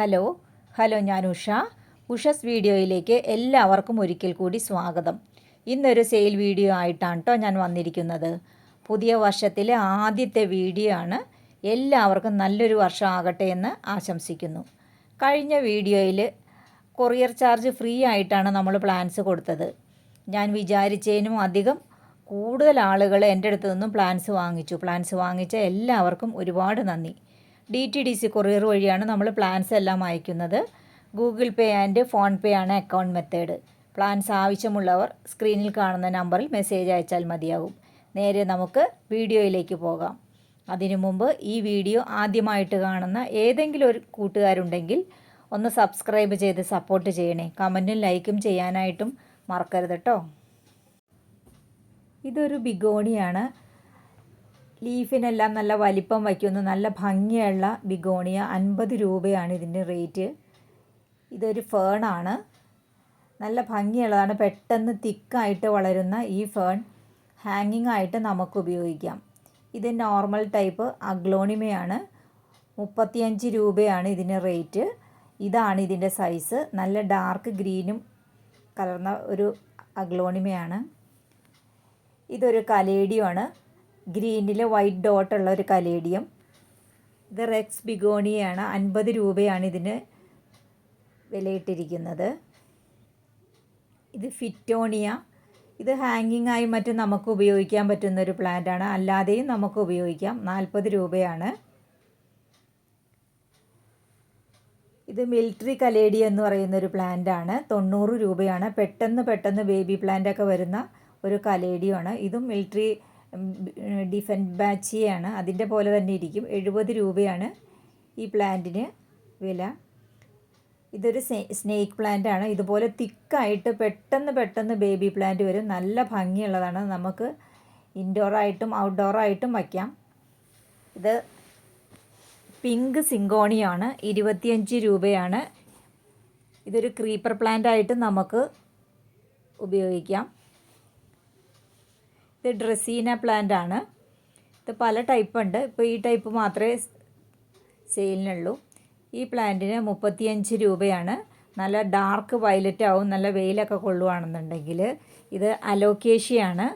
Hello hello ഞാൻ ഉഷ. ഉഷസ് വീഡിയോയിലേക്ക് എല്ലാവർക്കും ഒരിക്കൽ കൂടി സ്വാഗതം. ഇന്നൊരു സെയിൽ വീഡിയോ ആയിട്ടാണ് കേട്ടോ ഞാൻ വന്നിരിക്കുന്നത്. പുതിയ വർഷത്തിലെ ആദ്യത്തെ വീഡിയോ ആണ്. എല്ലാവർക്കും നല്ലൊരു വർഷം ആകട്ടെ എന്ന് ആശംസിക്കുന്നു. കഴിഞ്ഞ വീഡിയോയിൽ കൊറിയർ ചാർജ് ഫ്രീ ആയിട്ടാണ് നമ്മൾ പ്ലാൻസ് കൊടുത്തത്. ഞാൻ വിചാരിച്ചതിനും അധികം കൂടുതൽ ആളുകൾ എന്റെ അടുത്ത് നിന്നും പ്ലാൻസ് വാങ്ങിച്ചു. പ്ലാൻസ് വാങ്ങിച്ച എല്ലാവർക്കും ഒരുപാട് നന്ദി. D T D C courier വഴിയാണ് നമ്മൾ പ്ലാൻസ് എല്ലാം അയക്കുന്നത്. Google Pay and PhonePe ആണ് അക്കൗണ്ട് മെത്തേഡ് പ്ലാൻസ് ആവശ്യമുള്ളവർ സ്ക്രീനിൽ കാണുന്ന നമ്പറിൽ മെസ്സേജ് അയച്ചാൽ മതിയാകും. നേരെ നമുക്ക് വീഡിയോയിലേക്ക് പോകാം. അതിനു മുമ്പ് ഈ വീഡിയോ ആദ്യമായിട്ട് കാണുന്ന ഏതെങ്കിലും ഒരു കൂട്ടുകാരുണ്ടെങ്കിൽ ഒന്ന് സബ്സ്ക്രൈബ് ചെയ്ത് സപ്പോർട്ട് ചെയ്യണേ. കമന്റും ലൈക്കും ചെയ്യാനായിട്ടും മറക്കരുത് കേട്ടോ ഇതൊരു ബിഗോണിയാണ്. ലീഫിനെല്ലാം നല്ല വലിപ്പം വയ്ക്കുന്ന. നല്ല ഭംഗിയുള്ള ബിഗോണിയ. അൻപത് രൂപയാണ് ഇതിന്റെ റേറ്റ്. ഇതൊരു ഫേണാണ് നല്ല ഭംഗിയുള്ളതാണ്. പെട്ടെന്ന് തിക്കായിട്ട് വളരുന്ന ഈ ഫേൺ ഹാങ്ങിങ് ആയിട്ട് നമുക്ക് ഉപയോഗിക്കാം. ഇത് നോർമൽ ടൈപ്പ് അഗ്ലോണിമയാണ്. മുപ്പത്തിയഞ്ച് രൂപയാണ് ഇതിന് റേറ്റ്. ഇതാണ് ഇതിന്റെ സൈസ്. നല്ല ഡാർക്ക് ഗ്രീനും കലർന്ന ഒരു അഗ്ലോണിമയാണ്. ഇതൊരു കലേഡിയമാണ് ഗ്രീനിൽ വൈറ്റ് ഡോട്ട് ഉള്ള ഒരു കലേഡിയം. ഇത് റെക്സ് ബിഗോണിയാണ് അൻപത് രൂപയാണ് ഇതിന് വിലയിട്ടിരിക്കുന്നത്. ഇത് ഫിറ്റോണിയ ഇത് ഹാങ്ങിങ് ആയി മറ്റും നമുക്ക് ഉപയോഗിക്കാൻ പറ്റുന്ന ഒരു പ്ലാന്റാണ് അല്ലാതെയും നമുക്ക് ഉപയോഗിക്കാം. നാൽപ്പത് രൂപയാണ്. ഇത് മിലിറ്ററി കലേഡി എന്ന് പറയുന്ന ഒരു പ്ലാന്റാണ് തൊണ്ണൂറ് രൂപയാണ്. പെട്ടെന്ന് പെട്ടെന്ന് ബേബി പ്ലാന്റൊക്കെ വരുന്ന ഒരു കലേഡിയാണ് ഇതും മിലിറ്ററി ഡിഫൻസ് ബാച്ചിയാണ്. അതിന്റെ പോലെ തന്നെ ഇരിക്കും. എഴുപത് രൂപയാണ് ഈ പ്ലാന്റിന് വില. ഇതൊരു സ്നേക്ക് പ്ലാന്റ് ആണ് ഇതുപോലെ തിക്കായിട്ട് പെട്ടെന്ന് പെട്ടെന്ന് ബേബി പ്ലാന്റ് വരും. നല്ല ഭംഗിയുള്ളതാണ്. നമുക്ക് ഇൻഡോറായിട്ടും ഔട്ട്ഡോറായിട്ടും വയ്ക്കാം. ഇത് പിങ്ക് സിങ്കോണിയാണ്. ഇരുപത്തിയഞ്ച് രൂപയാണ്. ഇതൊരു ക്രീപ്പർ പ്ലാന്റ് ആയിട്ട് നമുക്ക് ഉപയോഗിക്കാം. ഇത് ഡ്രസീന പ്ലാന്റ് ആണ്. ഇത് പല ടൈപ്പ് ഉണ്ട്. ഇപ്പോൾ ഈ ടൈപ്പ് മാത്രമേ സെയിലിനുള്ളൂ ഈ പ്ലാന്റിന് മുപ്പത്തിയഞ്ച് രൂപയാണ്. നല്ല ഡാർക്ക് വയലറ്റ് ആവും നല്ല വെയിലൊക്കെ കൊള്ളുവാണെന്നുണ്ടെങ്കിൽ ഇത് അലോക്കേഷ്യയാണ്.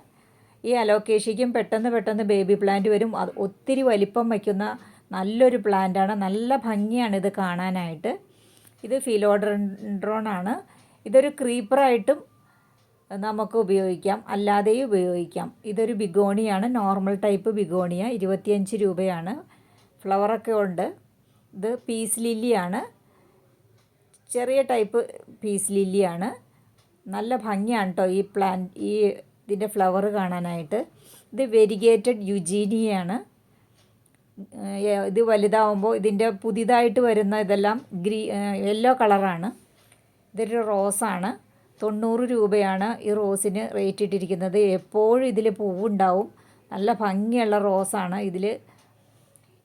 ഈ അലോക്കേഷ്യയ്ക്കും പെട്ടെന്ന് പെട്ടെന്ന് ബേബി പ്ലാന്റ് വരും. അത് ഒത്തിരി വലിപ്പം വയ്ക്കുന്ന നല്ലൊരു പ്ലാന്റാണ് നല്ല ഭംഗിയാണ് ഇത് കാണാനായിട്ട്. ഇത് ഫിലോഡ്രോൺ ആണ്. ഇതൊരു ക്രീപ്പറായിട്ടും നമുക്ക് ഉപയോഗിക്കാം. അല്ലാതെയും ഉപയോഗിക്കാം. ഇതൊരു ബിഗോണിയാണ്. Normal type begonia. ഇരുപത്തിയഞ്ച് രൂപയാണ്. ഫ്ലവറൊക്കെ ഉണ്ട്. ഇത് പീസ് ലില്ലിയാണ്. ചെറിയ ടൈപ്പ് പീസ് ലില്ലിയാണ്. നല്ല ഭംഗിയാണ് കേട്ടോ ഈ പ്ലാന്റ് ഈ ഇതിന്റെ ഫ്ലവർ കാണാനായിട്ട്. ഇത് വെരിഗേറ്റഡ് യുജീനിയാണ്. ഇത് വലുതാവുമ്പോൾ ഇതിന്റെ പുതിയതായിട്ട് വരുന്ന ഇതെല്ലാം ഗ്രീ യെല്ലോ കളറാണ്. ഇതൊരു റോസാണ്. തൊണ്ണൂറ് രൂപയാണ് ഈ റോസിന് റേറ്റ് ഇട്ടിരിക്കുന്നത്. എപ്പോഴും ഇതിൽ പൂവുണ്ടാവും. നല്ല ഭംഗിയുള്ള റോസാണ് ഇതിൽ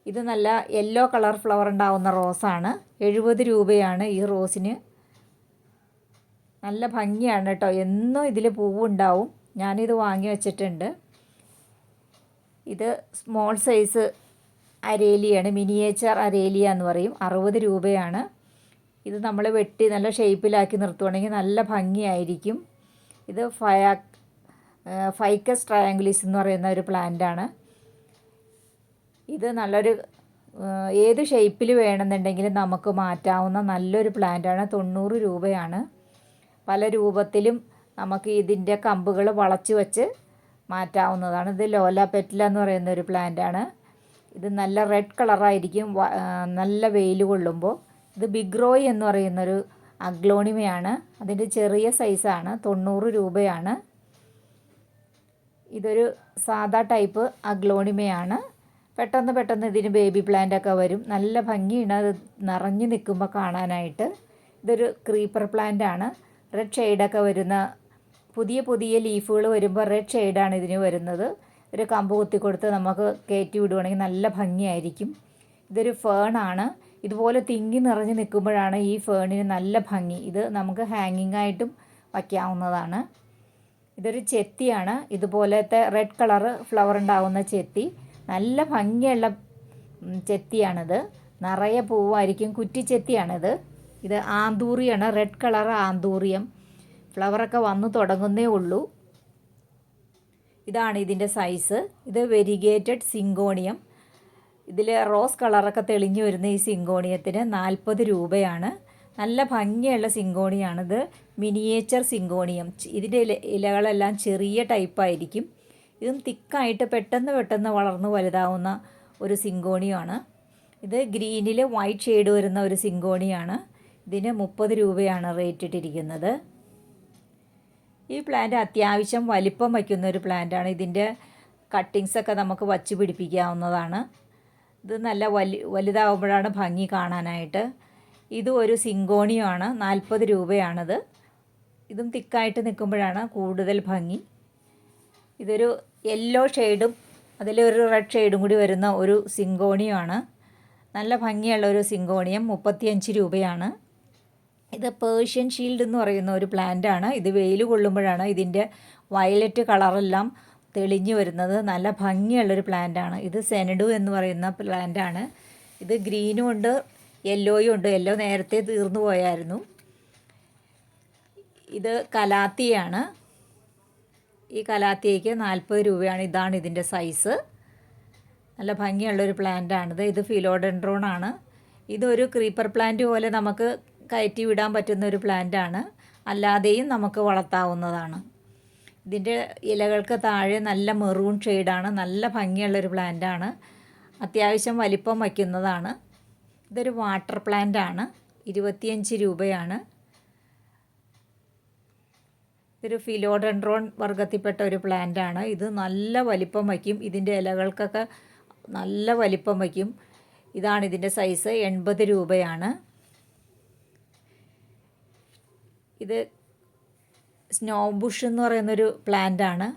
ഇത് നല്ല യെല്ലോ കളർ ഫ്ലവർ ഉണ്ടാവുന്ന റോസാണ്. എഴുപത് രൂപയാണ് ഈ റോസിന്. നല്ല ഭംഗിയാണ് കേട്ടോ. എന്നും ഇതിൽ പൂവുണ്ടാവും. ഞാനിത് വാങ്ങി വച്ചിട്ടുണ്ട്. ഇത് സ്മോൾ സൈസ് അരേലിയാണ്. മിനിയേച്ചർ അരേലിയ എന്ന് പറയും. അറുപത് രൂപയാണ്. ഇത് നമ്മൾ വെട്ടി നല്ല ഷേപ്പിലാക്കി നിർത്തുവാണെങ്കിൽ നല്ല ഭംഗിയായിരിക്കും. ഇത് ഫയാ ഫൈക്കസ് ട്രയാങ്കുലിസ് എന്ന് പറയുന്ന ഒരു പ്ലാന്റാണ് ഇത് നല്ലൊരു ഏത് ഷേപ്പിൽ വേണമെന്നുണ്ടെങ്കിലും നമുക്ക് മാറ്റാവുന്ന നല്ലൊരു പ്ലാന്റാണ് തൊണ്ണൂറ് രൂപയാണ്. പല രൂപത്തിലും നമുക്ക് ഇതിന്റെ കമ്പുകൾ വളച്ച് വെച്ച് മാറ്റാവുന്നതാണ്. ഇത് ലോല പെറ്റില എന്ന് പറയുന്ന ഒരു പ്ലാന്റാണ് ഇത് നല്ല റെഡ് കളറായിരിക്കും നല്ല വെയിൽ കൊള്ളുമ്പോൾ ഇത് ബിഗ് റോയ് എന്ന് പറയുന്നൊരു അഗ്ലോണിമയാണ്. അതിന്റെ ചെറിയ സൈസാണ് തൊണ്ണൂറ് രൂപയാണ്. ഇതൊരു സാധാ ടൈപ്പ് അഗ്ലോണിമയാണ്. പെട്ടെന്ന് പെട്ടെന്ന് ഇതിന് ബേബി പ്ലാന്റ് ഒക്കെ വരും. നല്ല ഭംഗിയാണ് അത് നിറഞ്ഞു നിൽക്കുമ്പോൾ കാണാനായിട്ട്. ഇതൊരു ക്രീപ്പർ പ്ലാന്റ് ആണ് റെഡ് ഷെയ്ഡൊക്കെ വരുന്ന പുതിയ പുതിയ ലീഫുകൾ വരുമ്പോൾ റെഡ് ഷെയ്ഡാണ് ഇതിന് വരുന്നത്. ഒരു കമ്പ് കുത്തി കൊടുത്ത് നമുക്ക് കയറ്റി വിടുവാണെങ്കിൽ നല്ല ഭംഗിയായിരിക്കും. ഇതൊരു ഫേണാണ്. ഇതുപോലെ തിങ്ങി നിറഞ്ഞ് നിൽക്കുമ്പോഴാണ് ഈ ഫേണിന് നല്ല ഭംഗി. ഇത് നമുക്ക് ഹാങ്ങിങ് ആയിട്ടും വയ്ക്കാവുന്നതാണ്. ഇതൊരു ചെത്തിയാണ്. ഇതുപോലത്തെ റെഡ് കളറ് ഫ്ലവർ ഉണ്ടാവുന്ന ചെത്തി. നല്ല ഭംഗിയുള്ള ചെത്തിയാണിത്. നിറയെ പൂവായിരിക്കും കുറ്റിച്ചെത്തിയാണിത് ഇത് ആന്തൂറിയാണ്. Red colour anthurium. ഫ്ലവറൊക്കെ വന്നു തുടങ്ങുന്നേ ഉള്ളൂ. ഇതാണ് ഇതിന്റെ സൈസ് ഇത് വെരിഗേറ്റഡ് സിങ്കോണിയം ഇതിൽ റോസ് കളറൊക്കെ തെളിഞ്ഞു വരുന്ന ഈ സിങ്കോണിയത്തിന് നാൽപ്പത് രൂപയാണ്. നല്ല ഭംഗിയുള്ള സിങ്കോണിയാണിത്. Miniature syngonium. ഇതിന്റെ ഇല ഇലകളെല്ലാം ചെറിയ ടൈപ്പായിരിക്കും. ഇതും തിക്കായിട്ട് പെട്ടെന്ന് പെട്ടെന്ന് വളർന്ന് വലുതാവുന്ന ഒരു സിങ്കോണിയാണ്. ഇത് ഗ്രീനിൽ വൈറ്റ് ഷെയ്ഡ് വരുന്ന ഒരു സിങ്കോണിയാണ്. ഇതിന് മുപ്പത് രൂപയാണ് റേറ്റ് ഇട്ടിരിക്കുന്നത്. ഈ പ്ലാന്റ് അത്യാവശ്യം വലിപ്പം വയ്ക്കുന്ന ഒരു പ്ലാന്റാണ്. ഇതിന്റെ കട്ടിങ്സൊക്കെ നമുക്ക് വച്ച് പിടിപ്പിക്കാവുന്നതാണ്. ഇത് നല്ല വലി വലുതാവുമ്പോഴാണ് ഭംഗി കാണാനായിട്ട്. ഇത് ഒരു സിങ്കോണിയാണ് നാൽപ്പത് രൂപയാണത്. ഇതും തിക്കായിട്ട് നിൽക്കുമ്പോഴാണ് കൂടുതൽ ഭംഗി. ഇതൊരു യെല്ലോ ഷെയ്ഡും അതിലൊരു റെഡ് ഷെയ്ഡും കൂടി വരുന്ന ഒരു സിങ്കോണിയമാണ് നല്ല ഭംഗിയുള്ള ഒരു സിങ്കോണിയം മുപ്പത്തിയഞ്ച് രൂപയാണ്. ഇത് പേർഷ്യൻ ഷീൽഡ് എന്ന് പറയുന്ന ഒരു പ്ലാന്റാണ്. ഇത് വെയിൽ കൊള്ളുമ്പോഴാണ് ഇതിന്റെ വയലറ്റ് കളറെല്ലാം തെളിഞ്ഞു വരുന്നത്. നല്ല ഭംഗിയുള്ളൊരു പ്ലാന്റാണ് ഇത് സെനഡു എന്ന് പറയുന്ന പ്ലാന്റാണ് ഇത് ഗ്രീനും ഉണ്ട് യെല്ലോയും ഉണ്ട്. യെല്ലോ നേരത്തെ തീർന്നു പോയായിരുന്നു. ഇത് കലാത്തിയാണ്. ഈ കലാത്തിയയ്ക്ക് നാൽപ്പത് രൂപയാണ് ഇതാണ് ഇതിന്റെ സൈസ് നല്ല ഭംഗിയുള്ളൊരു പ്ലാന്റാണിത് ഇത് ഫിലോഡെൻഡ്രോൺ ആണ്. ഇതൊരു ക്രീപ്പർ പ്ലാന്റ് പോലെ നമുക്ക് കയറ്റി വിടാൻ പറ്റുന്ന ഒരു പ്ലാന്റാണ് അല്ലാതെയും നമുക്ക് വളർത്താവുന്നതാണ്. ഇതിന്റെ ഇലകൾക്ക് താഴെ നല്ല മെറൂൺ ഷെയ്ഡാണ് നല്ല ഭംഗിയുള്ളൊരു പ്ലാന്റാണ്. അത്യാവശ്യം വലിപ്പം വയ്ക്കുന്നതാണ്. ഇതൊരു വാട്ടർ പ്ലാന്റാണ് ഇരുപത്തിയഞ്ച് രൂപയാണ്. ഇതൊരു ഫിലോഡൻഡ്രോൺ വർഗത്തിൽപ്പെട്ട ഒരു പ്ലാന്റാണ്. ഇത് നല്ല വലിപ്പം വയ്ക്കും. ഇതിന്റെ ഇലകൾക്കൊക്കെ നല്ല വലിപ്പം വയ്ക്കും. ഇതാണ് ഇതിന്റെ സൈസ് എൺപത് രൂപയാണ്. ഇത് സ്നോ ബുഷ് എന്ന് പറയുന്നൊരു പ്ലാന്റ് ആണ്.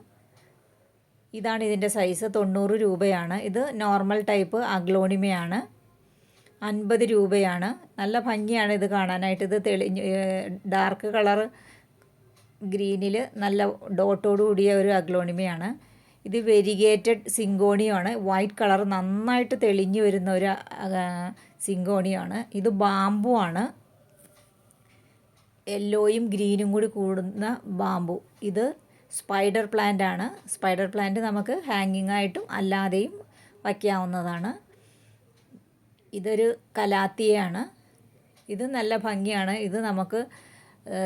ഇതാണ് ഇതിന്റെ സൈസ് തൊണ്ണൂറ് രൂപയാണ്. ഇത് നോർമൽ ടൈപ്പ് അഗ്ലോണിമയാണ് അൻപത് രൂപയാണ്. നല്ല ഭംഗിയാണ് ഇത് കാണാനായിട്ട്. ഇത് തെളിഞ്ഞ് ഡാർക്ക് കളർ ഗ്രീനിൽ നല്ല ഡോട്ടോട് കൂടിയ ഒരു അഗ്ലോണിമയാണ് ഇത് വെരിഗേറ്റഡ് സിങ്കോണിയാണ് വൈറ്റ് കളർ നന്നായിട്ട് തെളിഞ്ഞു വരുന്ന ഒരു സിങ്കോണിയാണ് ഇത് ബാമ്പു ആണ്. യെല്ലോയും ഗ്രീനും കൂടി കൂടുന്ന ബാമ്പു. ഇത് സ്പൈഡർ പ്ലാന്റ് ആണ്. സ്പൈഡർ പ്ലാന്റ് നമുക്ക് ഹാങ്ങിങ് ആയിട്ടും അല്ലാതെയും വയ്ക്കാവുന്നതാണ്. ഇതൊരു കലാത്തിയാണ്. ഇത് നല്ല ഭംഗിയാണ്. ഇത് നമുക്ക്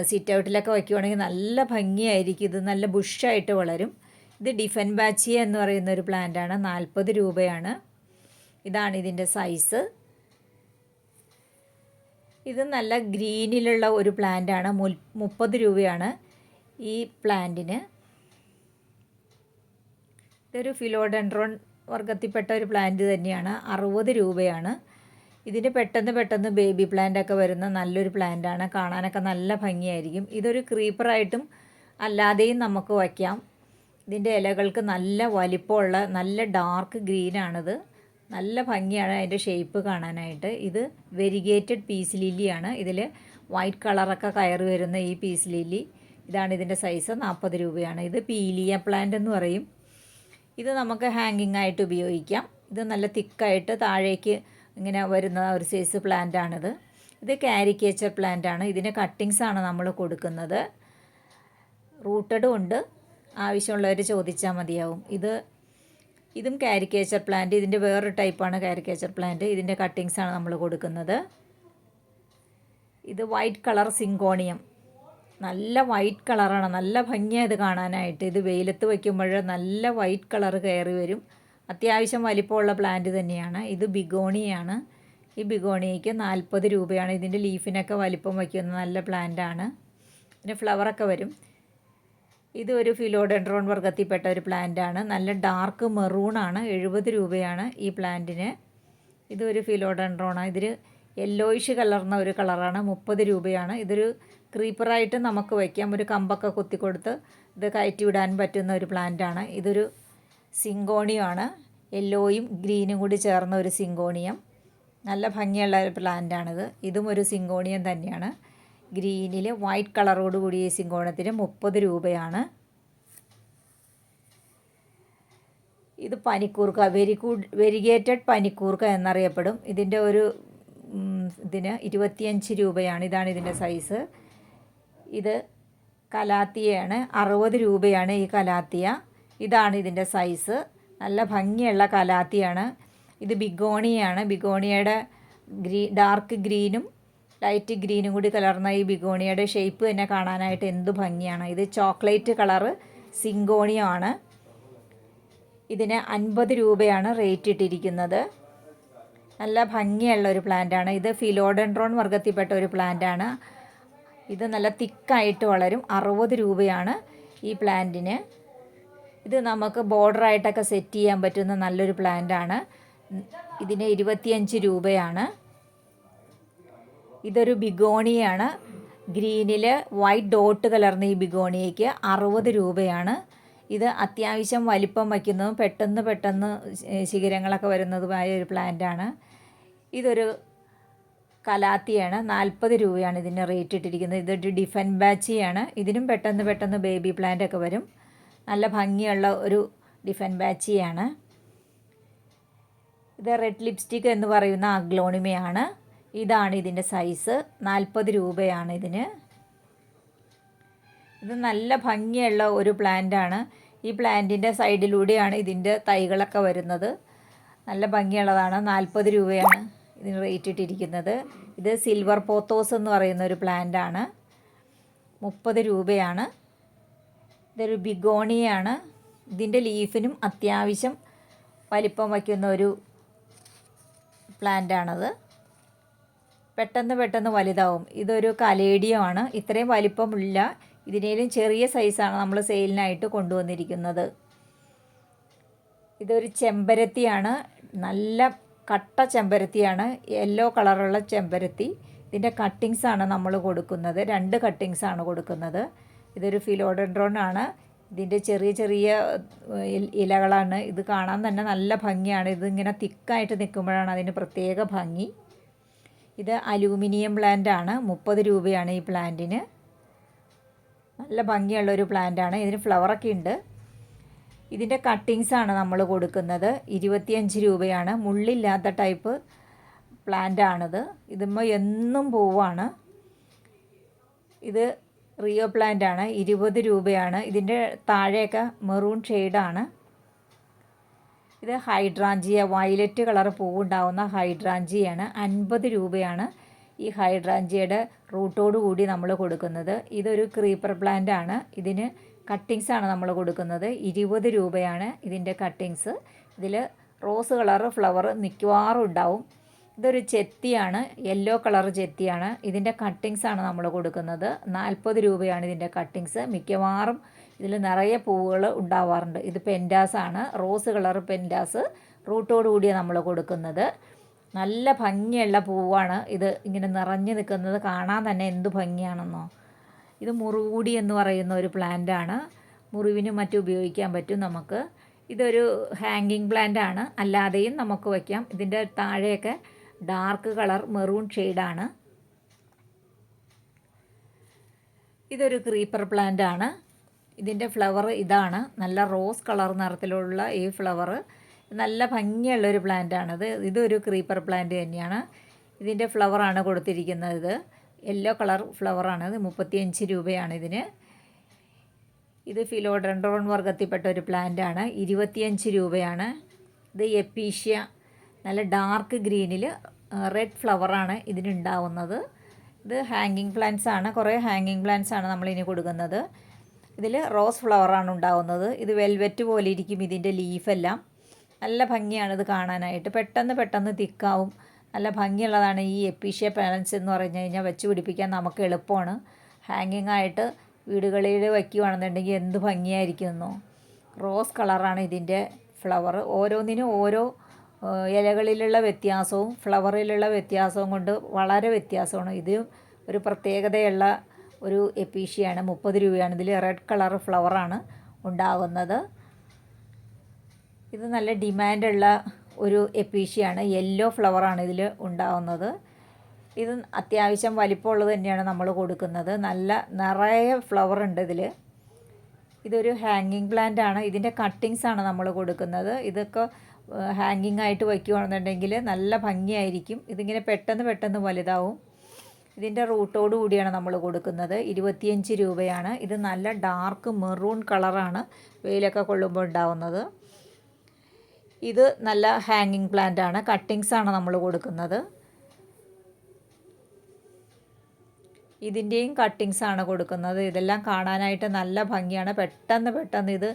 സിറ്റ് ഔട്ടിലൊക്കെ വയ്ക്കുവാണെങ്കിൽ നല്ല ഭംഗിയായിരിക്കും. ഇത് നല്ല ബുഷായിട്ട് വളരും. ഇത് ഡിഫൻ ബാച്ചിയ എന്ന് പറയുന്ന ഒരു പ്ലാന്റാണ് നാൽപ്പത് രൂപയാണ്. ഇതാണ് ഇതിന്റെ സൈസ് ഇത് നല്ല ഗ്രീനിലുള്ള ഒരു പ്ലാന്റാണ്. മുൽ മുപ്പത് രൂപയാണ് ഈ പ്ലാന്റിന്. ഇതൊരു ഫിലോഡെൻഡ്രോൺ വർഗത്തിൽപ്പെട്ട ഒരു പ്ലാന്റ് തന്നെയാണ്. അറുപത് രൂപയാണ്. ഇതിന് പെട്ടെന്ന് പെട്ടെന്ന് ബേബി പ്ലാന്റ് ഒക്കെ വരുന്ന നല്ലൊരു പ്ലാന്റാണ് കാണാനൊക്കെ നല്ല ഭംഗിയായിരിക്കും. ഇതൊരു ക്രീപ്പറായിട്ടും അല്ലാതെയും നമുക്ക് വയ്ക്കാം. ഇതിന്റെ ഇലകൾക്ക് നല്ല വലിപ്പമുള്ള നല്ല ഡാർക്ക് ഗ്രീനാണിത് നല്ല ഭംഗിയാണ് അതിന്റെ ഷേപ്പ് കാണാനായിട്ട്. ഇത് വെരിഗേറ്റഡ് പീസ് ലില്ലിയാണ് ഇതിൽ വൈറ്റ് കളറൊക്കെ കയറി വരുന്ന ഈ പീസ് ലില്ലി ഇതാണ് ഇതിന്റെ സൈസ് നാൽപ്പത് രൂപയാണ്. ഇത് പീലിയ പ്ലാന്റ് എന്ന് പറയും. ഇത് നമുക്ക് ഹാങ്ങിങ് ആയിട്ട് ഉപയോഗിക്കാം. ഇത് നല്ല തിക്കായിട്ട് താഴേക്ക് ഇങ്ങനെ വരുന്ന ഒരു സൈസ് പ്ലാന്റ് ആണിത്. ഇത് കാരിക്കേച്ചർ പ്ലാന്റ് ആണ്. ഇതിന് കട്ടിങ്സ് ആണ് നമ്മൾ കൊടുക്കുന്നത്. റൂട്ടഡും ഉണ്ട്. ആവശ്യമുള്ളവർ ചോദിച്ചാൽ മതിയാവും. ഇത് ഇതും കാരിക്കേച്ചർ പ്ലാന്റ് ഇതിന്റെ വേറൊരു ടൈപ്പാണ് കാരിക്കേച്ചർ പ്ലാന്റ് ഇതിന്റെ കട്ടിങ്സാണ് നമ്മൾ കൊടുക്കുന്നത്. ഇത് വൈറ്റ് കളർ സിങ്കോണിയം നല്ല വൈറ്റ് കളറാണ് നല്ല ഭംഗിയാണ് ഇത് കാണാനായിട്ട്. ഇത് വെയിലത്ത് വയ്ക്കുമ്പോൾ നല്ല വൈറ്റ് കളർ കയറി വരും. അത്യാവശ്യം വലിപ്പമുള്ള പ്ലാന്റ് തന്നെയാണ്. ഇത് ബിഗോണിയാണ്. ഈ ബിഗോണിയയ്ക്ക് നാൽപ്പത് രൂപയാണ്. ഇതിന്റെ ലീഫിനൊക്കെ വലിപ്പം വയ്ക്കുന്ന നല്ല പ്ലാന്റാണ് പിന്നെ ഫ്ലവറൊക്കെ വരും. ഇത് ഒരു ഫിലോഡെൻഡ്രോൺ വർഗത്തിൽപ്പെട്ട ഒരു പ്ലാന്റാണ് നല്ല ഡാർക്ക് മെറൂണാണ് എഴുപത് രൂപയാണ് ഈ പ്ലാന്റിന് ഇതൊരു ഫിലോഡെൻഡ്രോണാണ് ഇതിൽ യെല്ലോയിഷ് കലർന്ന ഒരു കളറാണ് മുപ്പത് രൂപയാണ്. ഇതൊരു ക്രീപ്പറായിട്ട് നമുക്ക് വയ്ക്കാം. ഒരു കമ്പൊക്കെ കുത്തിക്കൊടുത്ത് ഇത് കയറ്റി വിടാൻ പറ്റുന്ന ഒരു പ്ലാന്റാണ് ഇതൊരു സിങ്കോണിയമാണ് യെല്ലോയും ഗ്രീനും കൂടി ചേർന്ന ഒരു സിങ്കോണിയം. നല്ല ഭംഗിയുള്ള ഒരു പ്ലാന്റാണിത് ഇതും ഒരു സിങ്കോണിയം തന്നെയാണ്. ഗ്രീനിൽ വൈറ്റ് കളറോട് കൂടിയ സിങ്കോണത്തിന് മുപ്പത് രൂപയാണ്. ഇത് പനിക്കൂർക്ക വെരിക്കൂ വെരിഗേറ്റഡ് പനിക്കൂർക്ക എന്നറിയപ്പെടും. ഇതിന്റെ ഒരു ഇതിന് ഇരുപത്തിയഞ്ച് രൂപയാണ്. ഇതാണ് ഇതിന്റെ സൈസ്. ഇത് കലാത്തിയാണ് അറുപത് രൂപയാണ് ഈ കലാത്തിയ. ഇതാണ് ഇതിന്റെ സൈസ്. നല്ല ഭംഗിയുള്ള കലാത്തിയാണ്. ഇത് ബിഗോണിയാണ് ബിഗോണിയയുടെ ഗ്രീ ഡാർക്ക് ഗ്രീനും ലൈറ്റ് ഗ്രീനും കൂടി കലർന്ന ഈ ബിഗോണിയയുടെ ഷേപ്പ് തന്നെ കാണാനായിട്ട് എന്ത് ഭംഗിയാണ്. ഇത് ചോക്ലേറ്റ് കളറ് സിങ്കോണിയാണ്. ഇതിന് അൻപത് രൂപയാണ് റേറ്റ് ഇട്ടിരിക്കുന്നത്. നല്ല ഭംഗിയുള്ള ഒരു പ്ലാന്റാണ്. ഇത് ഫിലോഡൻഡ്രോൺ വർഗത്തിൽപ്പെട്ട ഒരു പ്ലാന്റാണ്. ഇത് നല്ല തിക്കായിട്ട് വളരും. അറുപത് രൂപയാണ് ഈ പ്ലാന്റിന്. ഇത് നമുക്ക് ബോർഡറായിട്ടൊക്കെ സെറ്റ് ചെയ്യാൻ പറ്റുന്ന നല്ലൊരു പ്ലാന്റാണ്. ഇതിന് ഇരുപത്തിയഞ്ച് രൂപയാണ്. ഇതൊരു ബിഗോണിയാണ്. ഗ്രീനിൽ വൈറ്റ് ഡോട്ട് കലർന്ന ഈ ബിഗോണിയയ്ക്ക് അറുപത് രൂപയാണ്. ഇത് അത്യാവശ്യം വലിപ്പം വയ്ക്കുന്നതും പെട്ടെന്ന് പെട്ടെന്ന് ശിഖരങ്ങളൊക്കെ വരുന്നതുമായ ഒരു പ്ലാന്റാണ്. ഇതൊരു കലാത്തിയാണ്. നാൽപ്പത് രൂപയാണ് ഇതിന് റേറ്റ് ഇട്ടിരിക്കുന്നത്. ഇതൊരു ഡിഫൻ ബാച്ചിയാണ്. ഇതിനും പെട്ടെന്ന് പെട്ടെന്ന് ബേബി പ്ലാന്റ് ഒക്കെ വരും. നല്ല ഭംഗിയുള്ള ഒരു ഡിഫൻ ബാച്ചിയാണ്. ഇത് റെഡ് ലിപ്സ്റ്റിക് എന്ന് പറയുന്ന അഗ്ലോണിമയാണ്. ഇതാണ് ഇതിന്റെ സൈസ് നാൽപ്പത് രൂപയാണ് ഇതിന്. ഇത് നല്ല ഭംഗിയുള്ള ഒരു പ്ലാന്റാണ് ഈ പ്ലാന്റിന്റെ സൈഡിലൂടെയാണ് ഇതിന്റെ തൈകളൊക്കെ വരുന്നത്. നല്ല ഭംഗിയുള്ളതാണ്. നാൽപ്പത് രൂപയാണ് ഇതിന് റേറ്റ് ഇട്ടിരിക്കുന്നത്. ഇത് സിൽവർ പോത്തോസ് എന്ന് പറയുന്ന ഒരു പ്ലാന്റാണ് മുപ്പത് രൂപയാണ്. ഇതൊരു ബിഗോണിയാണ്. ഇതിന്റെ ലീഫിനും അത്യാവശ്യം വലിപ്പം വയ്ക്കുന്ന ഒരു പ്ലാന്റാണത് പെട്ടെന്ന് പെട്ടെന്ന് വലുതാവും. ഇതൊരു കലേഡിയമാണ്. ഇത്രയും വലിപ്പമില്ല ഇതിനേലും ചെറിയ സൈസാണ് നമ്മൾ സെയിലിനായിട്ട് കൊണ്ടുവന്നിരിക്കുന്നത്. ഇതൊരു ചെമ്പരത്തിയാണ്. നല്ല കട്ട ചെമ്പരത്തിയാണ്. യെല്ലോ കളറുള്ള ചെമ്പരത്തി. ഇതിന്റെ കട്ടിങ്സാണ് നമ്മൾ കൊടുക്കുന്നത്. രണ്ട് കട്ടിങ്സാണ് കൊടുക്കുന്നത്. ഇതൊരു ഫിലോഡൻഡ്രോൺ ആണ് ഇതിന്റെ ചെറിയ ചെറിയ ഇലകളാണ്. ഇത് കാണാൻ തന്നെ നല്ല ഭംഗിയാണ്. ഇതിങ്ങനെ തിക്കായിട്ട് നിൽക്കുമ്പോഴാണ് അതിന് പ്രത്യേക ഭംഗി. ഇത് അലൂമിനിയം പ്ലാന്റ് ആണ്. മുപ്പത് രൂപയാണ് ഈ പ്ലാന്റിന് നല്ല ഭംഗിയുള്ള ഒരു പ്ലാന്റ് ആണ്. ഇതിന് ഫ്ലവറൊക്കെ ഉണ്ട്. ഇതിന്റെ കട്ടിങ്സാണ് നമ്മൾ കൊടുക്കുന്നത്. ഇരുപത്തിയഞ്ച് രൂപയാണ്. മുള്ളില്ലാത്ത ടൈപ്പ് പ്ലാന്റാണിത് ഇതുമ്പോൾ എന്നും പൂവാണ്. ഇത് റിയോ പ്ലാന്റ് ആണ്. ഇരുപത് രൂപയാണ്. ഇതിന്റെ താഴെയൊക്കെ മെറൂൺ ഷെയ്ഡാണ് ഇത് ഹൈഡ്രാഞ്ചിയ വയലറ്റ് കളർ പൂവുണ്ടാവുന്ന ഹൈഡ്രാഞ്ചിയാണ്. അൻപത് രൂപയാണ് ഈ ഹൈഡ്രാഞ്ചിയയുടെ റൂട്ടോട് കൂടി നമ്മൾ കൊടുക്കുന്നത്. ഇതൊരു ക്രീപ്പർ പ്ലാന്റ് ആണ്. ഇതിന് കട്ടിങ്സ് ആണ് നമ്മൾ കൊടുക്കുന്നത്. ഇരുപത് രൂപയാണ് ഇതിന്റെ കട്ടിങ്സ് ഇതിൽ റോസ് കളർ ഫ്ലവർ മിക്കവാറും ഉണ്ടാവും. ഇതൊരു ചെത്തിയാണ് യെല്ലോ കളർ ചെത്തിയാണ്. ഇതിന്റെ കട്ടിങ്സ് ആണ് നമ്മൾ കൊടുക്കുന്നത്. നാൽപ്പത് രൂപയാണ് ഇതിന്റെ കട്ടിങ്സ് മിക്കവാറും ഇതിൽ നിറയെ പൂവുകൾ ഉണ്ടാവാറുണ്ട്. ഇത് പെൻഡാസാണ് റോസ് കളർ പെന്റാസ് റൂട്ടോട് കൂടിയ നമ്മൾ കൊടുക്കുന്നത്. നല്ല ഭംഗിയുള്ള പൂവാണ്. ഇത് ഇങ്ങനെ നിറഞ്ഞു നിൽക്കുന്നത് കാണാൻ തന്നെ എന്ത് ഭംഗിയാണെന്നോ. ഇത് മുറുകൂടി എന്ന് പറയുന്ന ഒരു പ്ലാന്റാണ് മുറിവിനും മറ്റും ഉപയോഗിക്കാൻ പറ്റും നമുക്ക്. ഇതൊരു ഹാങ്ങിങ് പ്ലാന്റ് ആണ്. അല്ലാതെയും നമുക്ക് വയ്ക്കാം. ഇതിന്റെ താഴെയൊക്കെ ഡാർക്ക് കളർ മെറൂൺ ഷെയ്ഡാണ് ഇതൊരു ക്രീപ്പർ പ്ലാന്റ് ആണ്. ഇതിന്റെ ഫ്ലവർ ഇതാണ്. നല്ല റോസ് കളർ നിറത്തിലുള്ള ഈ ഫ്ലവർ നല്ല ഭംഗിയുള്ള ഒരു പ്ലാന്റാണിത് ഇതൊരു ക്രീപ്പർ പ്ലാന്റ് തന്നെയാണ്. ഇതിന്റെ ഫ്ലവറാണ് കൊടുത്തിരിക്കുന്നത്. ഇത് യെല്ലോ കളർ ഫ്ലവറാണ് ഇത് മുപ്പത്തിയഞ്ച് രൂപയാണ് ഇതിന്. ഇത് ഫിലോഡൻഡ്രോൺ വർഗത്തിൽപ്പെട്ട ഒരു പ്ലാന്റാണ് ഇരുപത്തിയഞ്ച് രൂപയാണ്. ഇത് എപ്പീഷ്യ നല്ല ഡാർക്ക് ഗ്രീനിൽ റെഡ് ഫ്ലവറാണ് ഇതിനുണ്ടാവുന്നത്. ഇത് ഹാങ്ങിങ് പ്ലാന്റ്സ് ആണ്. കുറേ ഹാങ്ങിങ് പ്ലാന്റ്സ് ആണ് നമ്മളിനി കൊടുക്കുന്നത്. ഇതിൽ റോസ് ഫ്ലവറാണ് ഉണ്ടാവുന്നത്. ഇത് വെൽവെറ്റ് പോലെ ഇരിക്കും ഇതിന്റെ ലീഫെല്ലാം. നല്ല ഭംഗിയാണ് ഇത് കാണാനായിട്ട്. പെട്ടെന്ന് പെട്ടെന്ന് തിക്കാവും. നല്ല ഭംഗിയുള്ളതാണ് ഈ എപ്പീഷ്യ പാലൻസ് എന്ന് പറഞ്ഞു കഴിഞ്ഞാൽ വെച്ച് പിടിപ്പിക്കാൻ നമുക്ക് എളുപ്പമാണ്. ഹാങ്ങിങ് ആയിട്ട് വീടുകളിൽ വയ്ക്കുകയാണെന്നുണ്ടെങ്കിൽ എന്ത് ഭംഗിയായിരിക്കുന്നു റോസ് കളറാണ് ഇതിന്റെ ഫ്ലവർ ഓരോന്നിനും ഓരോ ഇലകളിലുള്ള വ്യത്യാസവും ഫ്ലവറിലുള്ള വ്യത്യാസവും കൊണ്ട് വളരെ വ്യത്യാസമാണ്. ഇത് ഒരു പ്രത്യേകതയുള്ള ഒരു എപ്പീഷ്യയാണ് മുപ്പത് രൂപയാണ്. ഇതിൽ റെഡ് കളർ ഫ്ലവറാണ് ഉണ്ടാകുന്നത് ഇത് നല്ല ഡിമാൻഡുള്ള ഒരു എപ്പീഷ്യയാണ് യെല്ലോ ഫ്ലവറാണ് ഇതിൽ ഉണ്ടാകുന്നത് ഇത് അത്യാവശ്യം വലിപ്പമുള്ളത് തന്നെയാണ് നമ്മൾ കൊടുക്കുന്നത്. നല്ല നിറയെ ഫ്ലവർ ഉണ്ട് ഇതിൽ ഇതൊരു ഹാങ്ങിങ് പ്ലാന്റ് ആണ്. ഇതിന്റെ കട്ടിങ്സ് ആണ് നമ്മൾ കൊടുക്കുന്നത്. ഇതൊക്കെ ഹാങ്ങിങ് ആയിട്ട് വയ്ക്കുകയാണെന്നുണ്ടെങ്കിൽ നല്ല ഭംഗിയായിരിക്കും. ഇതിങ്ങനെ പെട്ടെന്ന് പെട്ടെന്ന് വലുതാവും. ഇതിന്റെ റൂട്ടോട് കൂടിയാണ് നമ്മൾ കൊടുക്കുന്നത്. ഇരുപത്തിയഞ്ച് രൂപയാണ്. ഇത് നല്ല ഡാർക്ക് മെറൂൺ കളറാണ് വെയിലൊക്കെ കൊള്ളുമ്പോൾ ഉണ്ടാവുന്നത്. ഇത് നല്ല ഹാങ്ങിങ് പ്ലാന്റ് ആണ്. കട്ടിങ്സ് ആണ് നമ്മൾ കൊടുക്കുന്നത്. ഇതിന്റെയും കട്ടിങ്സ് ആണ് കൊടുക്കുന്നത്. ഇതെല്ലാം കാണാനായിട്ട് നല്ല ഭംഗിയാണ്. പെട്ടെന്ന് പെട്ടെന്ന് ഇത്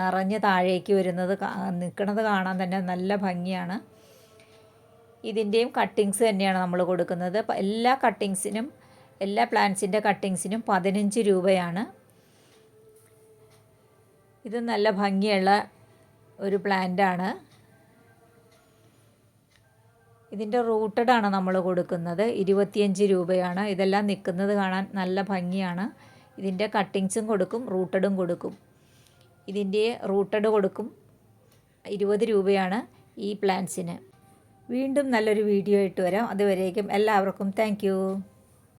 നിറഞ്ഞ് താഴേക്ക് വരുന്നത് നിൽക്കുന്നത് കാണാൻ തന്നെ നല്ല ഭംഗിയാണ്. ഇതിന്റെയും കട്ടിങ്സ് തന്നെയാണ് നമ്മൾ കൊടുക്കുന്നത്. എല്ലാ കട്ടിങ്സിനും എല്ലാ പ്ലാന്റ്സിന്റെ കട്ടിങ്സിനും പതിനഞ്ച് രൂപയാണ്. ഇത് നല്ല ഭംഗിയുള്ള ഒരു പ്ലാന്റാണ് ഇതിന്റെ റൂട്ടഡ് ആണ് നമ്മൾ കൊടുക്കുന്നത്. ഇരുപത്തിയഞ്ച് രൂപയാണ്. ഇതെല്ലാം നിൽക്കുന്നത് കാണാൻ നല്ല ഭംഗിയാണ്. ഇതിന്റെ കട്ടിങ്സും കൊടുക്കും റൂട്ടഡും കൊടുക്കും. ഇതിന്റെ റൂട്ടഡ് കൊടുക്കും. ഇരുപത് രൂപയാണ് ഈ പ്ലാന്റ്സിന് വീണ്ടും നല്ലൊരു വീഡിയോ ആയിട്ട് വരാം. അതുവരേക്കും എല്ലാവർക്കും താങ്ക്